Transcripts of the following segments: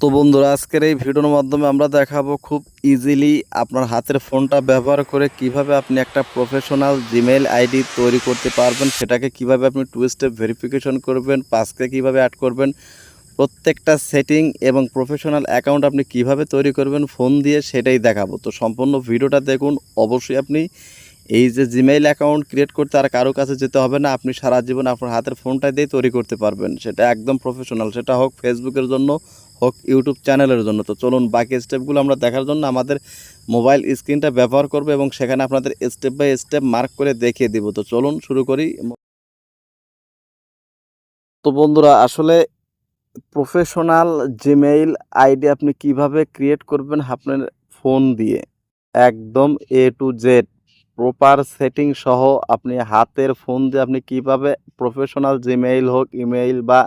তো বন্ধুরা, আজকের এই ভিডিওর মাধ্যমে আমরা দেখাবো খুব ইজিলি আপনার হাতের ফোনটা ব্যবহার করে কীভাবে আপনি একটা প্রফেশনাল জিমেইল আইডি তৈরি করতে পারবেন, সেটাকে কীভাবে আপনি টু স্টেপ ভেরিফিকেশন করবেন পাসকে কীভাবে অ্যাড করবেন, প্রত্যেকটা সেটিং এবং প্রফেশনাল অ্যাকাউন্ট আপনি কীভাবে তৈরি করবেন, ফোন দিয়ে সেটাই দেখাবো। তো সম্পূর্ণ ভিডিওটা দেখুন, অবশ্যই আপনি এই যে জিমেইল অ্যাকাউন্ট ক্রিয়েট করতে আর কারও কাছে যেতে হবে না, আপনি সারা জীবন আপনার হাতের ফোনটা দিয়ে তৈরি করতে পারবেন, সেটা একদম প্রফেশনাল সেটা হোক ফেসবুকের জন্য হোক ইউটিউব চ্যানেলের জন্য। তো চলুন বাকি স্টেপগুলো আমরা দেখার জন্য আমাদের মোবাইল স্ক্রিনটা ব্যবহার করব এবং সেখানে আপনাদের স্টেপ বাই স্টেপ মার্ক করে দেখিয়ে দিব। তো চলুন শুরু করি। তো বন্ধুরা, আসলে প্রফেশনাল জিমেইল আইডি আপনি কীভাবে ক্রিয়েট করবেন আপনার ফোন দিয়ে? একদম A to Z proper setting সহ আপনি হাতের ফোন দিয়ে আপনি কীভাবে প্রফেশনাল জিমেইল হোক ইমেইল বা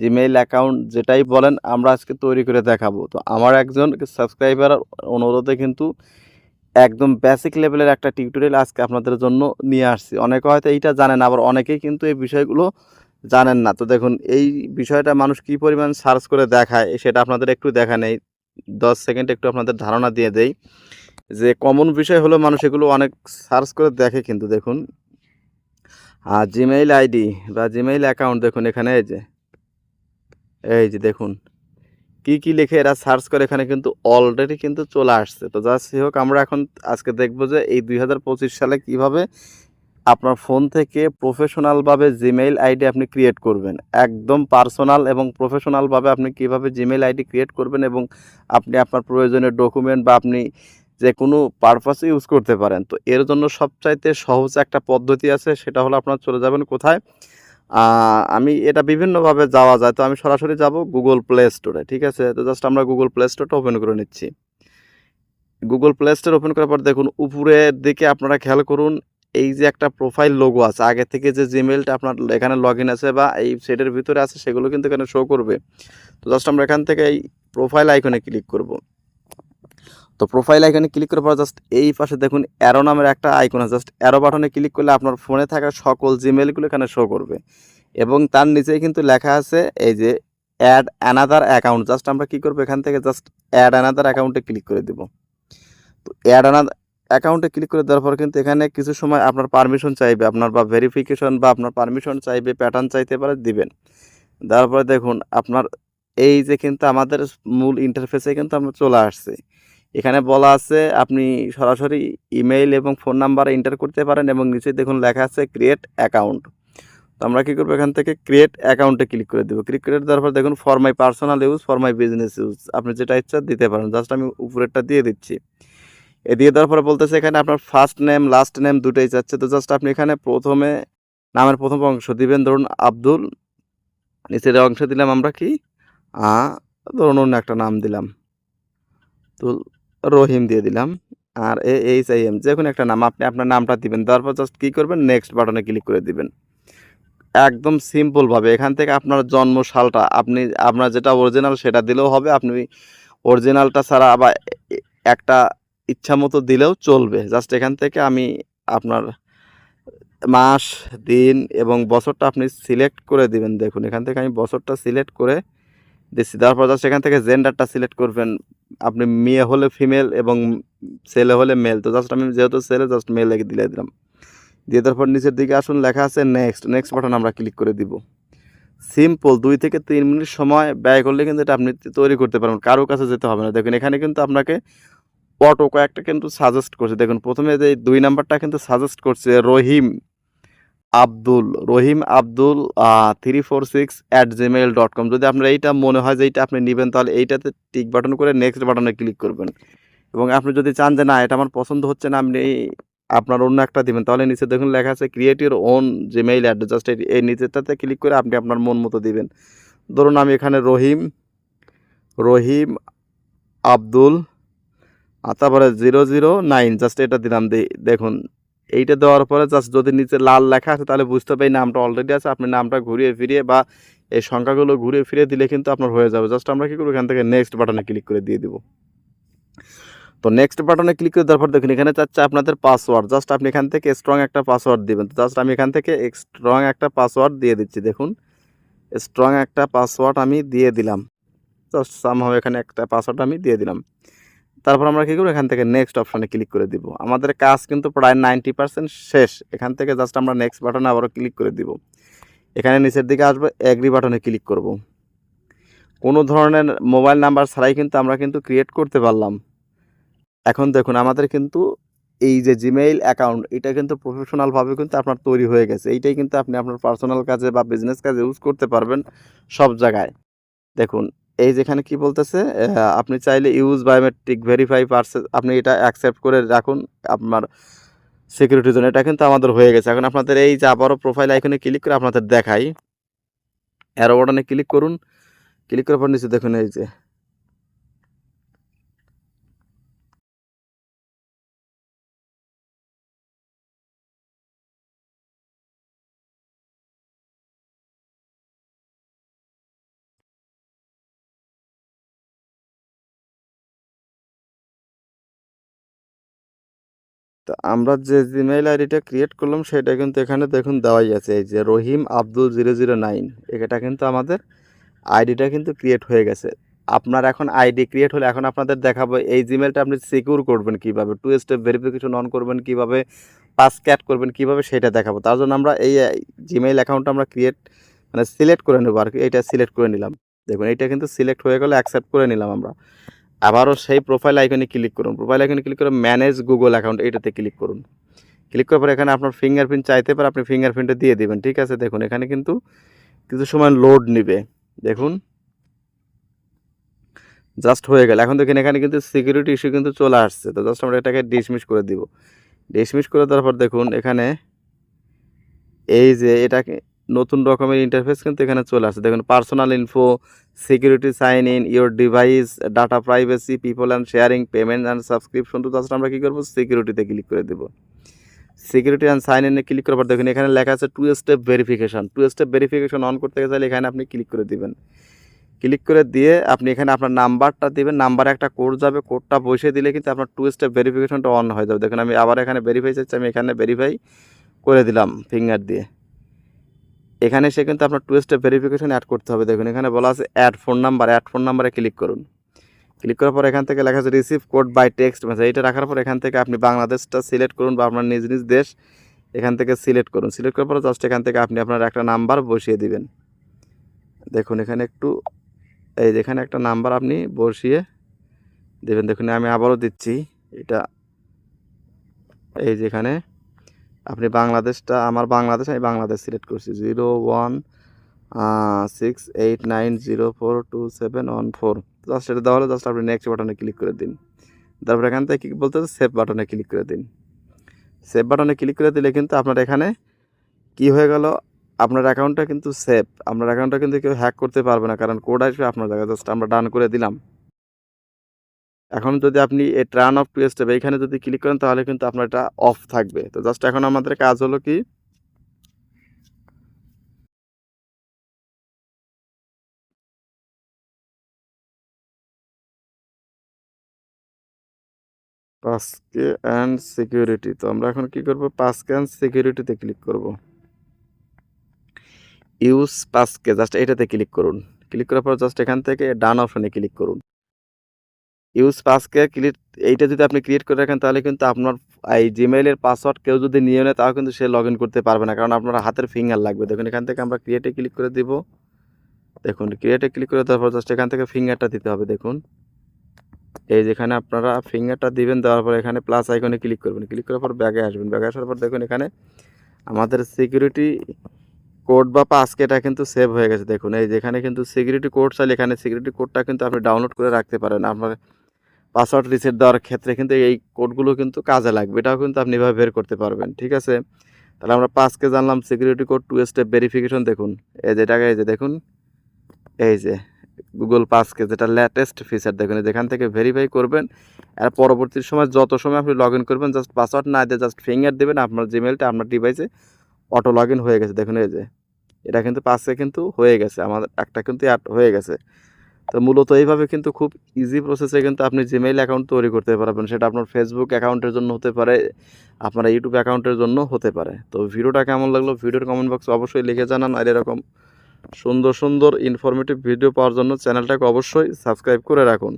জিমেইল অ্যাকাউন্ট যেটাই বলেন, আমরা আজকে তৈরি করে দেখাবো। তো আমার একজন সাবস্ক্রাইবার অনুরোধে কিন্তু একদম বেসিক লেভেলের একটা টিউটোরিয়াল আজকে আপনাদের জন্য নিয়ে আসছি। অনেকে হয়তো এইটা জানেন আবার অনেকেই কিন্তু এই বিষয়গুলো জানেন না। তো দেখুন, এই বিষয়টা মানুষ কি পরিমাণ সার্চ করে দেখায়, সেটা আপনাদের একটু দেখা নেই। দশ সেকেন্ড একটু আপনাদের ধারণা দিয়ে দেই যে কমন বিষয় হলো মানুষ এগুলো অনেক সার্চ করে দেখে কিন্তু। দেখুন আর জিমেইল আইডি বা জিমেইল অ্যাকাউন্ট দেখুন এখানে এই যে। এই যে দেখুন, কি কি লিখে এরা সার্চ করে এখানে কিন্তু অলরেডি কিন্তু চলে আসছে। তো যা হোক, আমরা এখন আজকে দেখব যে এই দুই হাজার পঁচিশ সালে কীভাবে আপনার ফোন থেকে প্রফেশনালভাবে জিমেইল আইডি আপনি ক্রিয়েট করবেন। একদম পার্সোনাল এবং প্রফেশনালভাবে আপনি কীভাবে জিমেইল আইডি ক্রিয়েট করবেন এবং আপনি আপনার প্রয়োজনীয় ডকুমেন্ট বা আপনি যে কোনো পারপাসে ইউজ করতে পারেন। তো এর জন্য সবচাইতে সহজ একটা পদ্ধতি আছে, সেটা হলো আপনার চলে যাবেন কোথায়? আমি এটা বিভিন্নভাবে যাওয়া যায়। তো আমি সরাসরি যাব গুগল প্লে স্টোরে ঠিক আছে? তো জাস্ট আমরা গুগল প্লে স্টোরটা ওপেন করে নিচ্ছি। গুগল প্লে স্টোর ওপেন করার পর দেখুন, উপরের দিকে আপনারা খেয়াল করুন, এই যে একটা প্রোফাইল লোগো আছে, আগে থেকে যে জিমেলটা আপনার এখানে লগ আছে বা এই সেটের ভিতরে আছে, সেগুলো কিন্তু এখানে শো করবে। তো জাস্ট আমরা এখান থেকে এই প্রোফাইল আইকনে ক্লিক করব। তো প্রোফাইল আইকনে ক্লিক করার পর জাস্ট এই পাশে দেখুন অ্যারো নামের একটা আইকন আছে। জাস্ট অ্যারো বাটনে ক্লিক করলে আপনার ফোনে থাকা সকল জিমেলগুলো এখানে শো করবে। এবং তার নিচেই কিন্তু লেখা আছে এই যে অ্যাড অ্যানাদার অ্যাকাউন্ট জাস্ট আমরা কী করব এখান থেকে জাস্ট অ্যাড অ্যানাদার অ্যাকাউন্টে ক্লিক করে দেবো। তো অ্যাড অ্যানাদার অ্যাকাউন্টে ক্লিক করে দেওয়ার পর কিন্তু এখানে কিছু সময় আপনার পারমিশন চাইবে। আপনার বা ভেরিফিকেশন বা আপনার পারমিশন চাইবে প্যাটার্ন চাইতে পারে, দিবেন। দেওয়ার পরে দেখুন, আপনার এই যে কিন্তু আমাদের মূল ইন্টারফেসে কিন্তু আমরা চলে আসছে। এখানে বলা আছে, আপনি সরাসরি ইমেইল এবং ফোন নাম্বার এন্টার করতে পারেন এবং নিচে দেখুন লেখা আছে ক্রিয়েট অ্যাকাউন্ট তো আমরা কী করব? এখান থেকে ক্রিয়েট অ্যাকাউন্টে ক্লিক করে দেবো। ক্লিক করে দেওয়ার পর দেখুন for my personal use for my business use আপনি যেটা ইচ্ছা দিতে পারেন। জাস্ট আমি উপরেরটা দিয়ে দিচ্ছি। এ দিয়ে দেওয়ার পরে বলতেছে এখানে আপনার ফার্স্ট নেম লাস্ট নেম দুটোই চাচ্ছে তো জাস্ট আপনি এখানে প্রথমে নামের প্রথম অংশ দিবেন। ধরুন আব্দুল, নিচের অংশ দিলাম আমরা কি? ধরুন অন্য একটা নাম দিলাম। তো রহিম দিয়ে দিলাম। আর এ এইচ আই এম যে কোনো একটা নাম, আপনি আপনার নামটা দিবেন দেওয়ার পর জাস্ট কী করবেন নেক্সট বাটনে ক্লিক করে দিবেন। একদম সিম্পলভাবে এখান থেকে আপনার জন্ম সালটা, আপনি, আপনার যেটা অরিজিনাল সেটা দিলেও হবে, আপনি অরিজিনালটা ছাড়া আবার একটা ইচ্ছা মতো দিলেও চলবে। জাস্ট এখান থেকে আমি আপনার মাস, দিন এবং বছরটা আপনি সিলেক্ট করে দিবেন, দেখুন, এখান থেকে আমি বছরটা সিলেক্ট করে দিচ্ছি। দেওয়ার পর জাস্ট এখান থেকে জেন্ডারটা সিলেক্ট করবেন আপনি মেয়ে হলে ফিমেল এবং ছেলে হলে মেল তো জাস্ট আমি যেহেতু ছেলে জাস্ট মেল দিলে দিলাম। দিয়ে তারপর নিচের দিকে আসুন, লেখা আছে নেক্সট নেক্সট বাটন আমরা ক্লিক করে দিব। সিম্পল দুই থেকে তিন মিনিট সময় ব্যয় করলে কিন্তু এটা আপনি তৈরি করতে পারবেন। কারও কাছে যেতে হবে না। দেখুন, এখানে কিন্তু আপনাকে অটো কয়েকটা কিন্তু সাজেস্ট করছে। দেখুন, প্রথমে যে দুই নাম্বারটা কিন্তু সাজেস্ট করছে, Rahim. Abdul, Rahim Abdul three four six at Gmail dot com যদি আপনার এইটা মনে হয় যে এইটা আপনি নেবেন, তাহলে এইটাতে টিক বাটন করে নেক্সট বাটনে ক্লিক করবেন। এবং আপনি যদি চান যে না, এটা আমার পছন্দ হচ্ছে না, আপনি আপনার অন্য একটা দিবেন, তাহলে নিচে দেখুন লেখা আছে create your own Gmail address just এই নিচেরটাতে ক্লিক করে আপনি আপনার মন মতো দিবেন। ধরুন আমি এখানে রহিম রহিম আব্দুল আর তারপরে জিরো জিরো নাইন জাস্ট এটা দিলাম দেখুন। এইটা দেওয়ার পরে জাস্ট যদি নিচে লাল লেখা আছে, তাহলে বুঝতে পারি নামটা অলরেডি আছে। আপনি নামটা ঘুরিয়ে ফিরিয়ে বা এই সংখ্যাগুলো ঘুরিয়ে ফিরিয়ে দিলে কিন্তু আপনার হয়ে যাবে। জাস্ট আমরা কী করব? এখান থেকে নেক্সট বাটনে ক্লিক করে দিয়ে দিব। তো নেক্সট বাটনে ক্লিক করে দেওয়ার পর দেখুন, এখানে চাচ্ছে আপনাদের পাসওয়ার্ড জাস্ট আপনি এখান থেকে স্ট্রং একটা পাসওয়ার্ড দিবেন। তো জাস্ট আমি এখান থেকে স্ট্রং একটা পাসওয়ার্ড দিয়ে দিচ্ছি। দেখুন স্ট্রং একটা পাসওয়ার্ড আমি দিয়ে দিলাম। জাস্ট সামহাও এখানে একটা পাসওয়ার্ড আমি দিয়ে দিলাম। তারপর আমরা কী করব? এখান থেকে নেক্সট অপশানে ক্লিক করে দিব। আমাদের কাজ কিন্তু প্রায় নাইনটি পার্সেন্ট শেষ। এখান থেকে জাস্ট আমরা নেক্সট বাটনে আবারও ক্লিক করে দিব। এখানে নিচের দিকে আসব অ্যাগ্রি বাটনে ক্লিক করব। কোনো ধরনের মোবাইল নাম্বার ছাড়াই কিন্তু আমরা কিন্তু ক্রিয়েট করতে পারলাম। এখন দেখুন, আমাদের কিন্তু এই যে জিমেইল অ্যাকাউন্ট এটা কিন্তু প্রফেশনালভাবে কিন্তু আপনার তৈরি হয়ে গেছে। এইটাই কিন্তু আপনি আপনার পার্সোনাল কাজে বা বিজনেস কাজে ইউজ করতে পারবেন সব জায়গায়। দেখুন এই যেখানে কি বলতেছে আপনি চাইলে ইউজ বায়োমেট্রিক ভেরিফাই পার্সেস আপনি এটা অ্যাকসেপ্ট করে রাখুন আপনার সিকিউরিটির জন্য এটা কিন্তু আমাদের হয়ে গেছে। এখন আপনাদের এই যে আবারও প্রোফাইল আইকনে ক্লিক করে আপনাদের দেখাই। অ্যারো বাটনে ক্লিক করুন। ক্লিক করার পর নিচে দেখুন এই যে তো আমরা যে জিমেইল আইডিটা ক্রিয়েট করলাম, সেটা কিন্তু এখানে দেখুন দেওয়াই আছে। এই যে Rahim Abdul zero zero nine, এটা কিন্তু আমাদের আইডিটা কিন্তু ক্রিয়েট হয়ে গেছে। আপনার এখন আইডি ক্রিয়েট হলে এখন আপনাদের দেখাবো, এই জিমেলটা আপনি সিকিউর করবেন কীভাবে টু স্টেপ ভেরিফিকেশন অন করবেন কীভাবে পাস ক্যাট করবেন কীভাবে, সেটা দেখাবো। তার জন্য আমরা এই জিমেইল অ্যাকাউন্টটা আমরা ক্রিয়েট মানে সিলেক্ট করে নেব আর কি এইটা সিলেক্ট করে নিলাম। দেখুন এটা কিন্তু সিলেক্ট হয়ে গেলে অ্যাকসেপ্ট করে নিলাম আমরা। আবারও সেই প্রোফাইল আইকনে ক্লিক করুন। প্রোফাইল আইকনে ক্লিক করে ম্যানেজ গুগল অ্যাকাউন্ট এটাতে ক্লিক করুন। ক্লিক করার পর এখানে আপনার ফিঙ্গারপ্রিন্ট চাইতে পারে, আপনি ফিঙ্গারপ্রিন্টটা দিয়ে দেবেন। ঠিক আছে, দেখুন, এখানে কিন্তু কিছু সময় লোড নিবে। দেখুন। জাস্ট হয়ে গেল। এখন দেখেন, এখানে কিন্তু সিকিউরিটি ইস্যু কিন্তু চলে আসছে। তো জাস্ট আমরা এটাকে ডিসমিস করে দিব। ডিসমিস করে দেওয়ার পর দেখুন, এখানে এই যে এটাকে নতুন রকমের ইন্টারফেস কিন্তু এখানে চলে আসে। দেখুন personal info security sign in your device data privacy people and sharing payment and subscription তো জাস্ট আমরা কী করব? সিকিউরিটিতে ক্লিক করে দেবো। সিকিউরিটি অ্যান্ড সাইন ইনে ক্লিক করার পর দেখুন, এখানে লেখা আছে two step verification two step verification on করতে গেলে এখানে আপনি ক্লিক করে দিবেন। ক্লিক করে দিয়ে আপনি এখানে আপনার নাম্বারটা দিবেন। নাম্বারে একটা কোড যাবে কোডটা বসিয়ে দিলে কিন্তু আপনার টু স্টেপ ভেরিফিকেশনটা অন হয়ে যাবে। দেখুন, আমি আবার এখানে ভেরিফাই চাচ্ছি আমি এখানে ভেরিফাই করে দিলাম ফিঙ্গার দিয়ে। এখানে সে কিন্তু আপনার টু স্টেপ ভেরিফিকেশন অ্যাড করতে হবে। দেখুন, এখানে বলা আছে add phone number add phone নাম্বারে ক্লিক করুন। ক্লিক করার পর এখান থেকে লেখা আছে receive code by text message এইটা রাখার পর এখান থেকে আপনি বাংলাদেশটা সিলেক্ট করুন বা আপনার নিজ নিজ দেশ এখান থেকে সিলেক্ট করুন। সিলেক্ট করার পর জাস্ট এখান থেকে আপনি আপনার একটা নাম্বার বসিয়ে দিবেন। দেখুন, এখানে একটু, এই যেখানে একটা নাম্বার আপনি বসিয়ে দেবেন। দেখুন, আমি আবারও দিচ্ছি। এটা, এই যেখানে আপনি বাংলাদেশটা, আমার বাংলাদেশ, আমি বাংলাদেশ সিলেক্ট করছি। Zero one six, eight, nine, zero, four, two, seven, one, four. Just এটা দেওয়া হলে জাস্ট আপনি নেক্সট বাটনে ক্লিক করে দিন। তারপর এখান থেকে কী বলতে সেভ বাটনে ক্লিক করে দিন। সেভ বাটনে ক্লিক করে দিলে কিন্তু আপনার এখানে কি হয়ে গেল? আপনার অ্যাকাউন্টটা কিন্তু সেভ আপনার অ্যাকাউন্টটা কিন্তু কেউ হ্যাক করতে পারবে না, কারণ কোড আসবে আপনার জায়গায়। জাস্ট আমরা ডান করে দিলাম। এখন যদি আপনি এই ট্রান অফ টু স্টেপ এইখানে যদি ক্লিক করেন, তাহলে কিন্তু আপনার এটা অফ থাকবে। তো জাস্ট এখন আমাদের কাজ হলো কি? পাসকে অ্যান্ড সিকিউরিটি তো আমরা এখন কি করব? পাসকে অ্যান্ড সিকিউরিটিতে ক্লিক করব। ইউজ পাসকে জাস্ট এটাতে ক্লিক করুন। ক্লিক করার পর জাস্ট এখান থেকে ডান অপশনে ক্লিক করুন। ইউজ পাসকে ক্লিক এইটা যদি আপনি ক্রিয়েট করে রাখেন, তাহলে কিন্তু আপনার এই জিমেইলের পাসওয়ার্ড কেউ যদি নিয়ে নেয়, তাও কিন্তু সে লগ করতে পারবে না। কারণ আপনার হাতের ফিঙ্গার লাগবে। দেখুন, এখান থেকে আমরা ক্রিয়েটে ক্লিক করে দিব। দেখুন ক্রিয়েটে ক্লিক করে দেওয়ার পর জাস্ট এখান থেকে ফিঙ্গারটা দিতে হবে, দেখুন। এই যেখানে আপনারা ফিঙ্গারটা দিবেন, দেওয়ার পর এখানে প্লাস আইকনে ক্লিক করবেন। ক্লিক করার পর ব্যাগে আসবেন। ব্যাগে আসার পর দেখুন, এখানে আমাদের সিকিউরিটি কোড বা পাসকে এটা কিন্তু সেভ হয়ে গেছে। দেখুন, এই যেখানে কিন্তু সিকিউরিটি কোড চাইলে এখানে সিকিউরিটি কোডটা কিন্তু আপনি ডাউনলোড করে রাখতে পারেন। আপনার পাসওয়ার্ড রিসেট দেওয়ার ক্ষেত্রে কিন্তু এই কোডগুলো কিন্তু কাজে লাগবে। এটাও কিন্তু আপনি এভাবে বের করতে পারবেন, ঠিক আছে? তাহলে আমরা পাসকে জানলাম security code two step verification দেখুন। এই যে এটাকে, এই যে দেখুন। এই যে গুগল পাসকে যেটা লেটেস্ট ফিচার দেখুন যেখান থেকে ভেরিফাই করবেন। আর পরবর্তী সময় যত সময় আপনি লগ ইন করবেন জাস্ট পাসওয়ার্ড না দিয়ে জাস্ট ফিঙ্গার দেবেন, আপনার জিমেলটা আপনার ডিভাইসে অটো লগ ইন হয়ে গেছে। দেখুন, এই যে। এটা কিন্তু পাসে কিন্তু হয়ে গেছে। আমাদের একটা কিন্তু অ্যাড হয়ে গেছে। তো মূলত এইভাবে কিন্তু খুব ইজি প্রসেসে কিন্তু আপনি জিমেইল অ্যাকাউন্ট তৈরি করতে পারবেন। সেটা আপনার ফেসবুক অ্যাকাউন্টের জন্য হতে পারে, আপনার ইউটিউব অ্যাকাউন্টের জন্য হতে পারে। তো ভিডিওটা কেমন লাগল ভিডিওর কমেন্ট বক্সে অবশ্যই লিখে জানান। আর এরকম সুন্দর সুন্দর ইনফরমেটিভ ভিডিও পাওয়ার জন্য চ্যানেলটাকে অবশ্যই সাবস্ক্রাইব করে রাখুন।